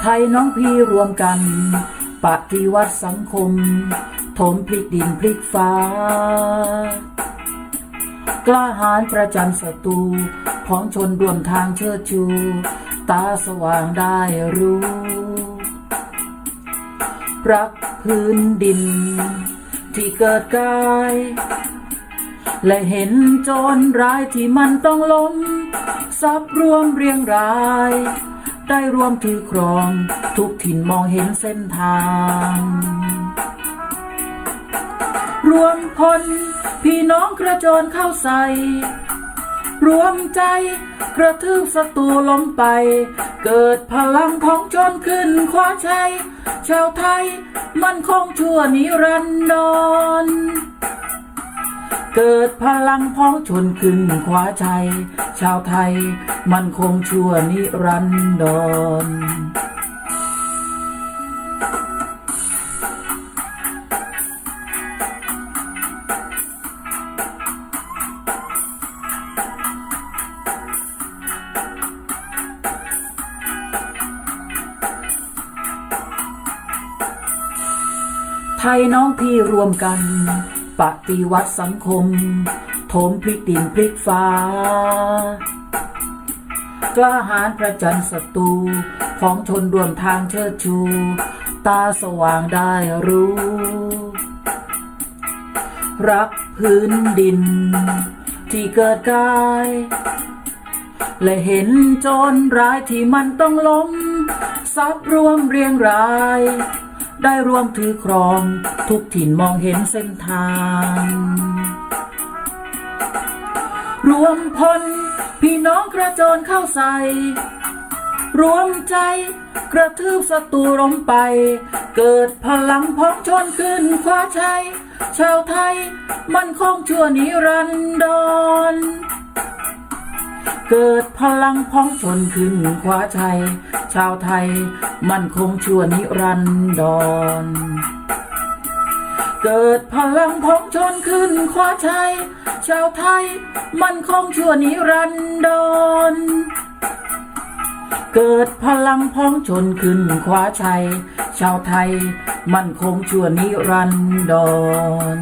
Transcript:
ไทยน้องพี่รวมกัน ปฏิวัติสังคม ถมพลิกดินพลิกฟ้า กล้าหาญประจันศัตรูของชนรวมทางเชิดชู ตาสว่างได้รู้ รักพื้นดิน ที่เกิดกาย และเห็นโจรร้ายที่มันต้องล้มซับรวมเรียงราย ได้รวมถือครอง ทุกถิ่นมองเห็นเส้นทาง รวมพลพี่น้องกระโจนเข้าใส่ รวมใจกระทืบศัตรูล้มไป เกิดพลังของชนขึ้นคว้าชัย ชาวไทยมันคงชั่วนิรันดรเกิดพลังพ้องชนขึ้นคว้าชัย ชาวไทยมันคงชั่วนิรันดร ไทยน้องพี่รวมกัน ปฏิวัติสังคม โถมพลิกดินพลิกฟ้า กล้าหาญประจันศัตรูของชนรวมทางเชิดชู ตาสว่างได้รู้ รักพื้นดิน ที่เกิดกาย และเห็นโจรร้ายที่มันต้องล้มซับรวมเรียงราย ได้ร่วมถือครอง ทุกถิ่นมองเห็นเส้นทาง รวมพลพี่น้องกระโจนเข้าใส่ รวมใจกระทืบศัตรูล้มไป เกิดพลังพ้องชนขึ้นคว้าชัย ชาวไทย มันคงชั่วนิรันดร เกิดพลังพ้องชนขึ้นคว้าชัย ชาวไทยมั่นคงชั่วนิรันดร เกิดพลังพ้องชนขึ้นคว้าชัย ชาวไทยมั่นคงชั่วนิรันดร เกิดพลังพ้องชนขึ้นคว้าชัย ชาวไทยมั่นคงชั่วนิรันดร